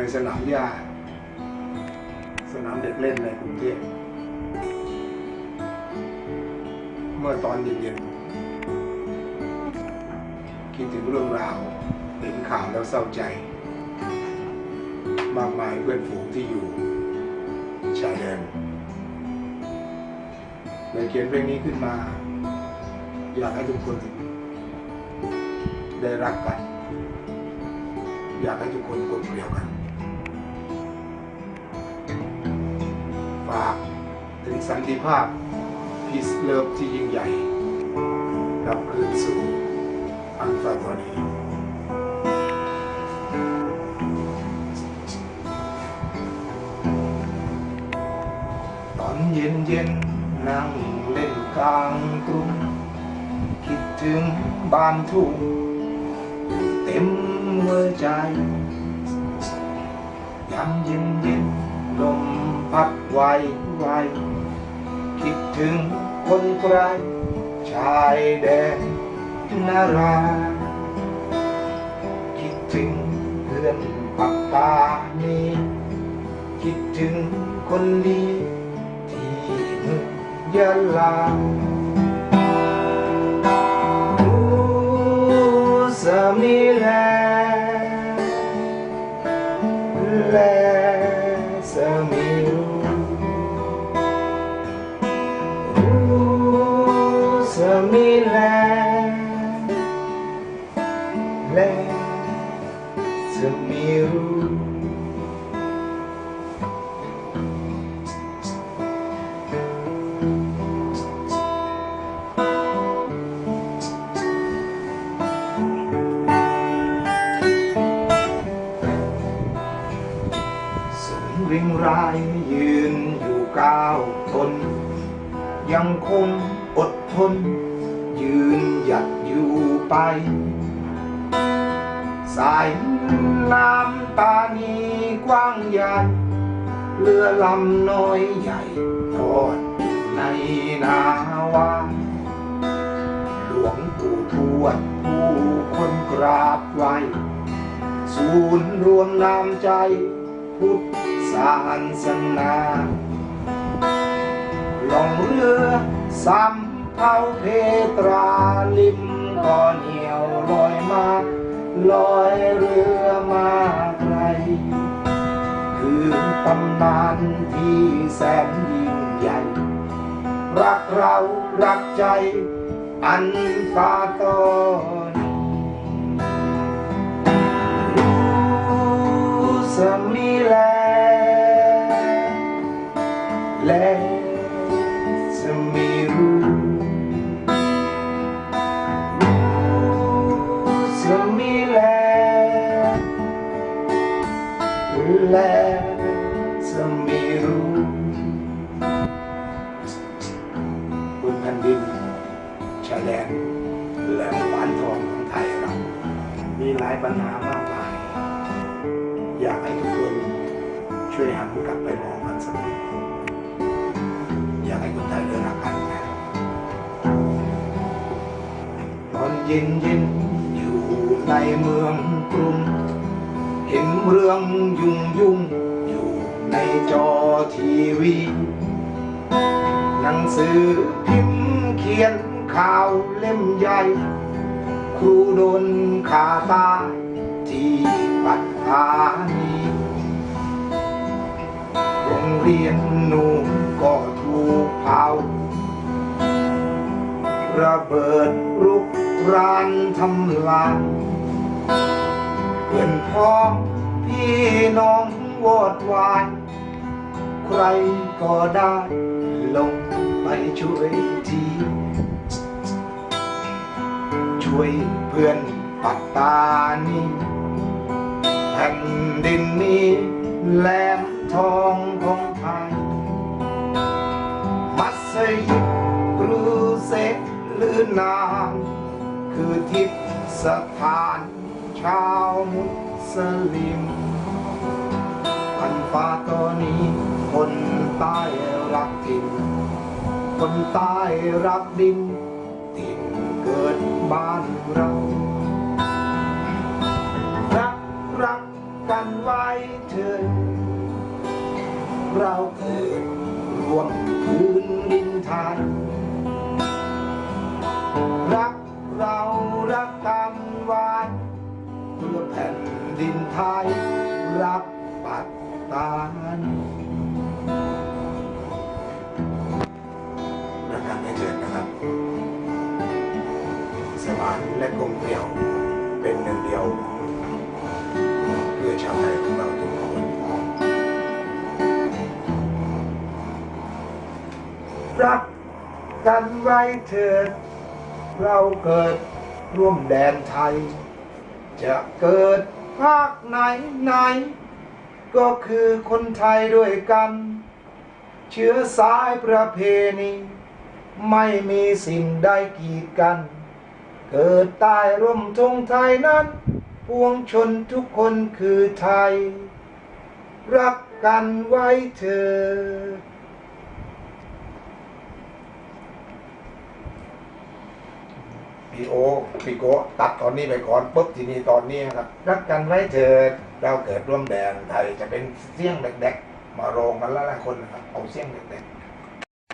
ในสนามหญ้า สนามเด็กเล่นในกรุงเทพเมื่อตอนเย็นๆคิดถึงเรื่องราวเห็นข่าวแล้วเศร้าใจ มากมายเพื่อนฝูงที่อยู่ชายแดนเลยเขียนเพลงนี้ขึ้นมา อยากให้ทุกคน ได้รักกัน อยากให้ทุกคนกลมเกลียวกัน สันติภาพพีซเลิฟที่ยิ่งใหญ่กลับคืนสู่อันฟาตอนีตอนเย็นเย็นนั่งเล่นกลางกรุงคิดถึงบ้านทุ่งเต็มหัวใจยามเย็นเย็นลมพัดไวไว คิดถึงคนไกลชายแดนนาราคิดถึงเพื่อนปักตานีคิดถึงคนดีที่เมืองยะลาสามีแลแลสามีรู้ ริงรายยืนอยู่ก้าวทน ยังคงอดทน ยืนหยัดอยู่ไป สายน้ำตานีกว้างใหญ่ เรือลำน้อยใหญ่ทอดอยู่ในนาวาหลวงปู่ทวดผู้คนกราบไหวศูนย์รวมน้ำใจพุทธศาสนาล่องเรือสำเภาเพตราลิมก่อเหนียวลอยมา ลอยเรือมาไกล คือตำนานที่แสนยิ่งใหญ่ รักเรารักใจ อันฟาตอนรู้สมีแล ผ่นดินชายแดนแหลมหวานทองของไทยเรา มีหลายปัญหามากมาย อยากให้ทุกคนช่วยหันกลับไปมองมันสักนิดอยากให้คนไทยได้รักกันนะตอนเย็นเย็นอยู่ในเมืองกรุง เห็นเรื่องยุ่งยุ่งอยู่ในจอทีวี หนังสือพิมพ์ ขียนข่าวเล่มใหญ่ ครูโดนขาตายที่ปัตตานีโรงเรียนหนูก็ถูกเผาระเบิดรุกรานทำลายเพื่อนพ้องพี่น้องวอดวายใครก็ได้ลง ช่วยทีช่วยเพื่อนปัตตานีแผ่นดินนี้แหลมทองของไทย มัสยิดกรูเซหรือนาน คือทิพสถานชาวมุสลิมวันฟ้าตัวนี้คนใต้รักถิ่น คนใต้รักดินถิ่นเกิดบ้านเรา รักรักกันไว้เถิดเราเกิดรวมพื้นดินไทยรักเรารักกันไว้เพื่อแผ่นดินไทยรักปัตตาานและกลมเกลียวเป็นหนึ่งเดียวเพื่อชาวไทยของเราทุกคนรักกันไว้เถิด เราเกิดร่วมแดนไทย จะเกิดภาคไหนไหน ก็คือคนไทยด้วยกัน เชื้อสายประเพณี ไม่มีสิ่งใดกีดกัน เกิดใต้ร่มธงไทยนั้นปวงชนทุกคนคือไทย รักกันไว้เถิดพี่โอพี่โกะตัดตอนนี้ไปก่อนปุ๊บทีนี้ตอนนี้ครับ รักกันไว้เถิดเราเกิดร่วมแดนไทยจะเป็นเสี้ยงเด็กๆ มาโรงกันละละคนนะครับเอาเสี้ยงเด็กๆ